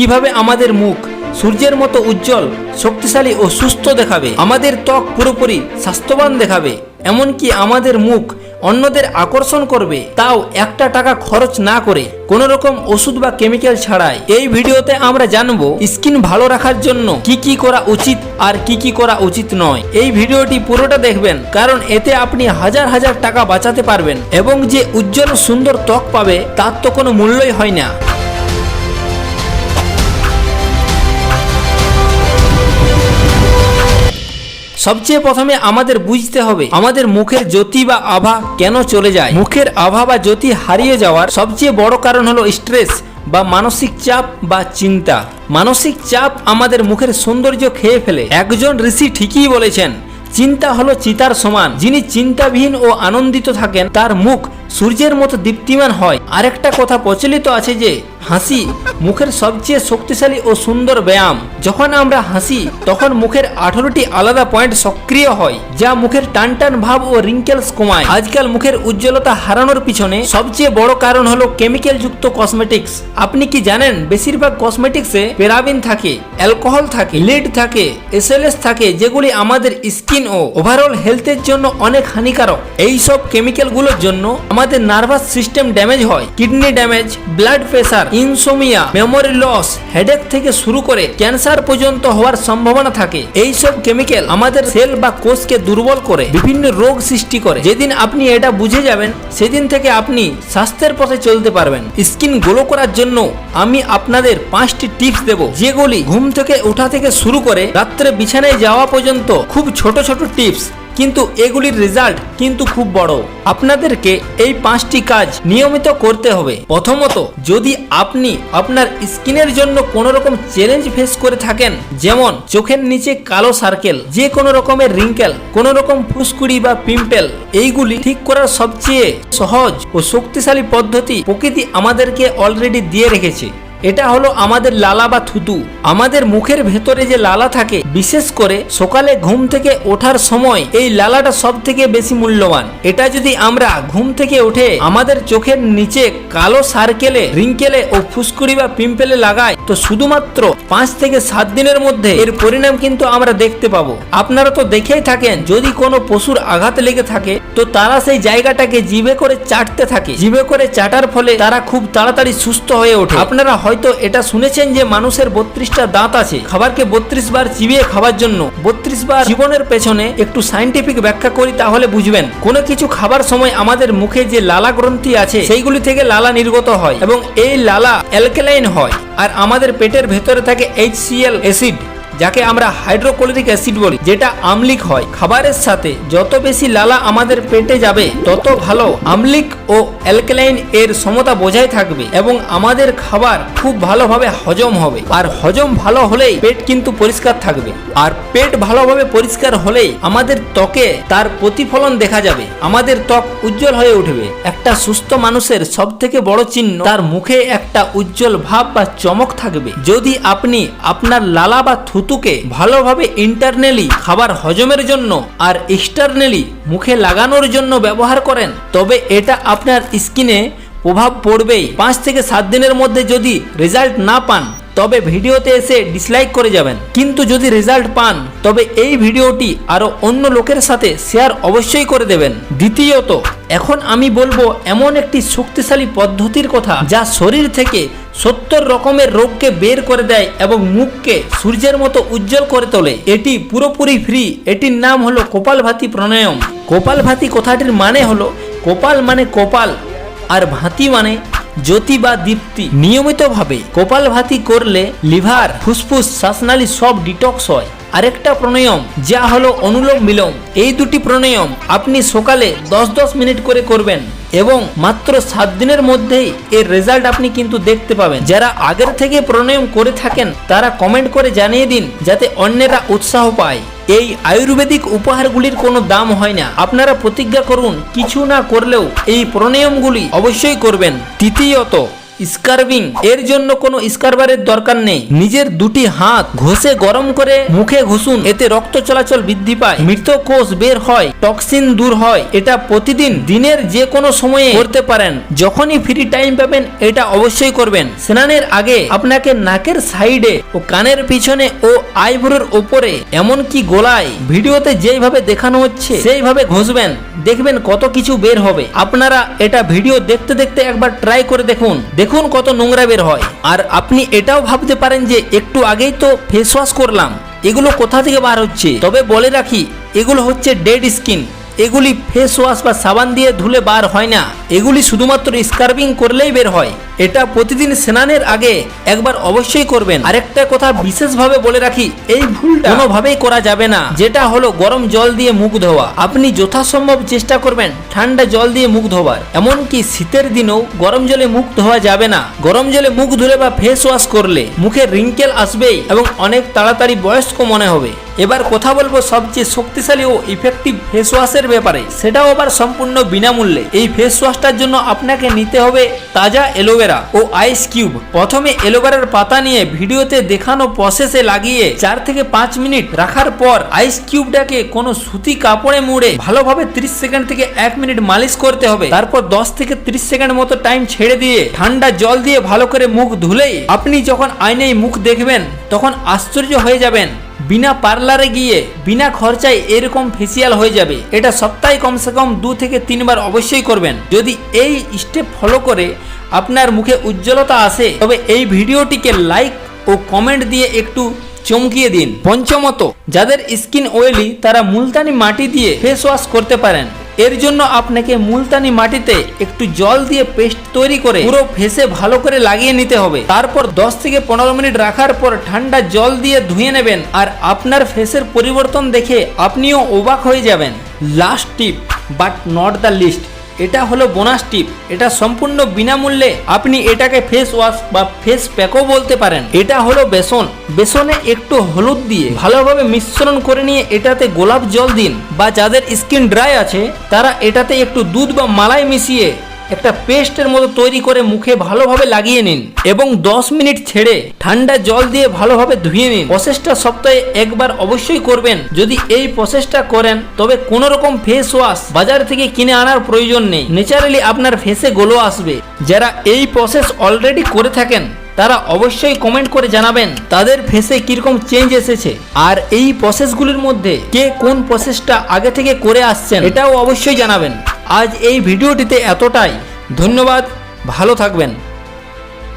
কীভাবে আমাদের মুখ সূর্যের মতো উজ্জ্বল, শক্তিশালী ও সুস্থ দেখাবে? আমাদের ত্বক পুরোপুরি স্বাস্থ্যবান দেখাবে, এমনকি আমাদের মুখ অন্যদের আকর্ষণ করবে। তাও একটা টাকা খরচ না করে, কোনো রকম ওষুধ বা কেমিক্যাল ছাড়াই। এই ভিডিওতে আমরা জানব, স্কিন ভালো রাখার জন্য কি কি করা উচিত আর কি কি করা উচিত নয়। এই ভিডিওটি পুরোটা দেখবেন, কারণ এতে আপনি হাজার হাজার টাকা বাঁচাতে পারবেন এবং যে উজ্জ্বল সুন্দর ত্বক পাবে, তার তো কোনো মূল্যই হয় না। সবচেয়ে প্রথমে আমাদের বুঝতে হবে আমাদের মুখের জ্যোতি বা আভা কেন চলে যায়। মুখের আভা বা জ্যোতি হারিয়ে যাওয়ার সবচেয়ে বড় কারণ হলো স্ট্রেস বা মানসিক চাপ বা চিন্তা। মানসিক চাপ আমাদের মুখের সৌন্দর্য খেয়ে ফেলে। একজন ঋষি ঠিকই বলেছেন, চিন্তা হলো চিতার সমান। যিনি চিন্তাবিহীন ও আনন্দিত থাকেন, তার মুখ সূর্যের মতো দীপ্তিমান হয়। আরেকটা কথা প্রচলিত আছে যে, হাসি মুখের সবচেয়ে শক্তিশালী ও সুন্দর ব্যায়াম। যখন আমরা হাসি, তখন মুখের আঠারোটি আলাদা পয়েন্ট সক্রিয় হয়, যা মুখের টান টান ভাব ও রিঙ্কেলস কমায়। আজকাল মুখের উজ্জ্বলতা হারানোর পিছনে সবচেয়ে বড় কারণ হলো কেমিক্যাল যুক্ত কসমেটিক্স আপনি কি জানেন, বেশিরভাগ কসমেটিক্সে পেরাবিন থাকে, অ্যালকোহল থাকে, লিড থাকে, এসএলএস থাকে, যেগুলি আমাদের স্কিন ও ওভারঅল হেলথের জন্য অনেক হানিকারক। এই সব কেমিক্যালগুলোর জন্য আমাদের নার্ভাস সিস্টেম ড্যামেজ হয়। Kidney damage blood pressure insomnia memory loss headache থেকে শুরু করে ক্যান্সার পর্যন্ত হওয়ার সম্ভাবনা থাকে। এই সব কেমিক্যাল আমাদের সেল বা কোষকে দুর্বল করে, বিভিন্ন রোগ সৃষ্টি করে। যেদিন আপনি এটা বুঝে যাবেন, সেদিন থেকে আপনি স্বাস্থ্যের পথে চলতে পারবেন। স্কিন গ্লো করার জন্য আমি আপনাদের পাঁচটি টিপস দেব, যেগুলি ঘুম থেকে ওঠা থেকে শুরু করে রাত্রে বিছানায় যাওয়া পর্যন্ত খুব ছোট ছোট টিপস কিন্তু এগুলির রেজাল্ট কিন্তু খুব বড়। আপনাদেরকে এই পাঁচটি কাজ নিয়মিত করতে হবে। প্রথমত, যদি আপনি আপনার স্কিনের জন্য কোনো রকম চ্যালেঞ্জ ফেস করে থাকেন, যেমন চোখের নিচে কালো সার্কেল যে কোনো রকমের রিঙ্কেল কোনো রকম ফুসকুড়ি বা পিম্পেল এইগুলি ঠিক করার সবচেয়ে সহজ ও শক্তিশালী পদ্ধতি প্রকৃতি আমাদেরকে অলরেডি দিয়ে রেখেছে। এটা হলো আমাদের লালা বা থুতু। আমাদের মুখের ভেতরে যে লালা থাকে, বিশেষ করে সকালে ঘুম থেকে ওঠার সময়, এই লালাটা সব থেকে বেশি মূল্যবান। এটা যদি আমরা ঘুম থেকে উঠে আমাদের চোখের নিচে কালো সার্কেলে, রিঙ্কেলে ও ফুসকুড়ি বা পিম্পেলে লাগাই, তো শুধুমাত্র পাঁচ থেকে সাত দিনের মধ্যে এর পরিণাম কিন্তু আমরা দেখতে পাবো। আপনারা তো দেখেই থাকেন, যদি কোনো পশুর আঘাত লেগে থাকে, তো তারা সেই জায়গাটাকে জিভে করে চাটতে থাকে। জিভে করে চাটার ফলে তারা খুব তাড়াতাড়ি সুস্থ হয়ে ওঠে। আপনারা হয়তো এটা শুনেছেন যে মানুষের বত্রিশটা দাঁত আছে। খাবারকে বত্রিশ বার চিবিয়ে খাবার জন্য। বত্রিশ বার জীবনের পেছনে একটু সাইন্টিফিক ব্যাখ্যা করি তাহলে বুঝবেন। কোনো কিছু খাবার সময় আমাদের মুখে যে লালা গ্রন্থি আছে, সেইগুলি থেকে লালা নির্গত হয় এবং এই লালা অ্যালকেলাইন হয়। আর আমাদের পেটের ভেতরে থাকে এইচসিএল অ্যাসিড যাকে আমরা হাইড্রোক্লোরিক অ্যাসিড বলি, যেটা আমলিক হয়। খাবারের সাথে যত বেশি লালা আমাদের পেটে যাবে, তত ভালো আমলিক ও অ্যালকালাইন এর সমতা বজায় থাকবে এবং আমাদের খাবার খুব ভালোভাবে হজম হবে। আর হজম ভালো হলেই পেট কিন্তু পরিষ্কার থাকবে। আর পেট ভালোভাবে পরিষ্কার হলেই আমাদের ত্বকে তার প্রতিফলন দেখা যাবে। আমাদের ত্বক উজ্জ্বল হয়ে উঠবে। একটা সুস্থ মানুষের সব থেকে বড় চিহ্ন তার মুখে একটা উজ্জ্বল ভাব বা চমক থাকবে। যদি আপনি আপনার লালা বা থুতুকে ভালোভাবে ইন্টারনালি খাবার হজমের জন্য আর এক্সটার্নালি মুখে লাগানোর জন্য ব্যবহার করেন। তবে এটা আপনার স্কিনে প্রভাব পড়বেই। পাঁচ থেকে সাত দিনের মধ্যে যদি রেজাল্ট না পান তবে ভিডিওতে এসে ডিসলাইক করে যাবেন। কিন্তু যদি রেজাল্ট পান, তবে এই ভিডিওটি আরও অন্য লোকের সাথে শেয়ার অবশ্যই করে দেবেন। দ্বিতীয়ত, এখন আমি বলব এমন একটি শক্তিশালী পদ্ধতির কথা যা শরীর থেকে সত্তর রকমের রোগকে বের করে দেয় এবং মুখকে সূর্যের মতো উজ্জ্বল করে তোলে। এটি পুরোপুরি ফ্রি এটির নাম হলো কপালভাতি প্রাণায়াম। কপালভাতি কথাটির মানে হলো কপাল মানে কপাল, আর ভাতি মানে জ্যোতি বা দীপ্তি নিয়মিতভাবে কপালভাতি করলে লিভার, ফুসফুস, শ্বাসনালী সব ডিটক্স হয়। আরেকটা প্রাণায়াম, যা হলো অনুলোম বিলোম। এই দুটি প্রাণায়াম আপনি সকালে দশ দশ মিনিট করে করবেন এবং মাত্র সাত দিনের মধ্যেই এর রেজাল্ট আপনি কিন্তু দেখতে পাবেন। যারা আগের থেকে প্রাণায়াম করে থাকেন, তারা কমেন্ট করে জানিয়ে দিন, যাতে অন্যেরা উৎসাহ পায়। এই আয়ুর্বেদিক উপহারগুলির কোনো দাম হয় না। আপনারা প্রতিজ্ঞা করুন, কিছু না করলেও এই প্রণয়মগুলি অবশ্যই করবেন। তৃতীয়ত স্কার্বিং এর জন্য কোনো স্কারবারের দরকার নেই। নিজের দুটি হাত ঘষে গরম করে মুখে ঘষুন। এতে রক্ত চলাচল বৃদ্ধি পায়। মৃত কোষ বের হয়, টক্সিন দূর হয়। এটা প্রতিদিন দিনের যে কোনো সময়ে করতে পারেন। যখনই ফ্রি টাইম পাবেন, এটা অবশ্যই করবেন। স্নানের আগে আপনাকে নাকের সাইডে ও কানের পিছনে ও আইব্রোর ওপরে, এমনকি গোলায় ভিডিওতে যেইভাবে দেখানো হচ্ছে, সেইভাবে ঘষবেন। দেখবেন কত কিছু বের হবে। আপনারা এটা ভিডিও দেখতে দেখতে একবার ট্রাই করে দেখুন দেখুন কত নোংরা বের হয়। আর আপনি এটাও ভাবতে পারেন যে একটু আগেই তো ফেস ওয়াশ করলাম। এগুলো কোথা থেকে বার হচ্ছে? তবে বলে রাখি, এগুলো হচ্ছে ডেড স্কিন এগুলি ফেস ওয়াশ বা সাবান দিয়ে ধুলে বার হয় না। এগুলি শুধুমাত্র স্কার্বিং করলেই বের হয়। এটা প্রতিদিন স্নানের আগে একবার অবশ্যই করবেন। আরেকটা কথা বিশেষভাবে বলে রাখি, এই ভুলটা কোনোভাবেই করা যাবে না, যেটা হলো গরম জল দিয়ে মুখ ধোয়া। আপনি যথাসম্ভব চেষ্টা করবেন ঠান্ডা জল দিয়ে মুখ ধোবার। এমনকি শীতের দিনেও গরম জলে মুখ ধোয়া যাবে না। গরম জলে মুখ ধুলে বা ফেস ওয়াশ করলে মুখে রিঙ্কেল আসবেই এবং অনেক তাড়াতাড়ি বয়স্ক মনে হবে। এবার কথা বলব সবচেয়ে শক্তিশালী ও ইফেক্টিভ ফেস ওয়াশের ব্যাপারে। সেটাও আবার সম্পূর্ণ বিনামূল্যে। এই ফেস ওয়াশটার জন্য আপনাকে নিতে হবে তাজা এলোভেরা ও আইস কিউব। প্রথমে এলোভেরার পাতা নিয়ে ভিডিওতে দেখানো প্রসেসে লাগিয়ে চার থেকে পাঁচ মিনিট রাখার পর আইস কিউবটাকে কোনো সুতি কাপড়ে মুড়ে ভালোভাবে 30 সেকেন্ড থেকে এক মিনিট মালিশ করতে হবে। তারপর 10 থেকে 30 সেকেন্ড মতো টাইম ছেড়ে দিয়ে ঠান্ডা জল দিয়ে ভালো করে মুখ ধুলেই আপনি যখন আয়নায় মুখ দেখবেন, তখন আশ্চর্য হয়ে যাবেন। বিনা পার্লারে গিয়ে বিনা খরচায় এরকম ফেসিয়াল হয়ে যাবে। এটা সপ্তাহে কমসে কম দু থেকে তিনবার অবশ্যই করবেন। যদি এই স্টেপ ফলো করে আপনার মুখে উজ্জ্বলতা আসে, তবে এই ভিডিওটিকে লাইক ও কমেন্ট দিয়ে একটু চমকিয়ে দিন। পঞ্চমত, যাদের স্কিন অয়েলি তারা মুলতানি মাটি দিয়ে ফেস ওয়াশ করতে পারেন। এর জন্য আপনাকে মুলতানি মাটিতে একটু জল দিয়ে পেস্ট তৈরি করে পুরো ফেসে ভালো করে লাগিয়ে নিতে হবে। তারপর 10 থেকে পনেরো মিনিট রাখার পর ঠান্ডা জল দিয়ে ধুয়ে নেবেন আর আপনার ফেসের পরিবর্তন দেখে আপনিও অবাক হয়ে যাবেন। Last tip but not the least এটা হলো বোনাস টিপ এটা সম্পূর্ণ বিনামূল্যে আপনি এটাকে ফেস ওয়াশ বা ফেস প্যাকও বলতে পারেন। এটা হলো বেসন। বেসনে একটু হলুদ দিয়ে ভালোভাবে মিশ্রণ করে নিয়ে এটাতে গোলাপ জল দিন। বা যাদের স্কিন ড্রাই আছে, তারা এটাতে একটু দুধ বা মালাই মিশিয়ে একটা পেস্টের মতো তৈরি করে মুখে ভালোভাবে লাগিয়ে নিন এবং 10 মিনিট ছেড়ে ঠান্ডা জল দিয়ে ভালোভাবে ধুয়ে নিন। প্রসেসটা সপ্তাহে একবার অবশ্যই করবেন। যদি এই প্রসেসটা করেন, তবে কোনো রকম ফেস ওয়াশ বাজার থেকে কিনে আনার প্রয়োজন নেই। ন্যাচারালি আপনার ফেসে গোলো আসবে। যারা এই প্রসেস অলরেডি করে থাকেন, তারা অবশ্যই কমেন্ট করে জানাবেন, তাদের ফেসে কীরকম চেঞ্জ এসেছে আর এই প্রসেসগুলির মধ্যে কে কোন প্রসেসটা আগে থেকে করে আসছেন, এটাও অবশ্যই জানাবেন। আজ এই ভিডিওটিতে এতটাই। ধন্যবাদ ভালো থাকবেন।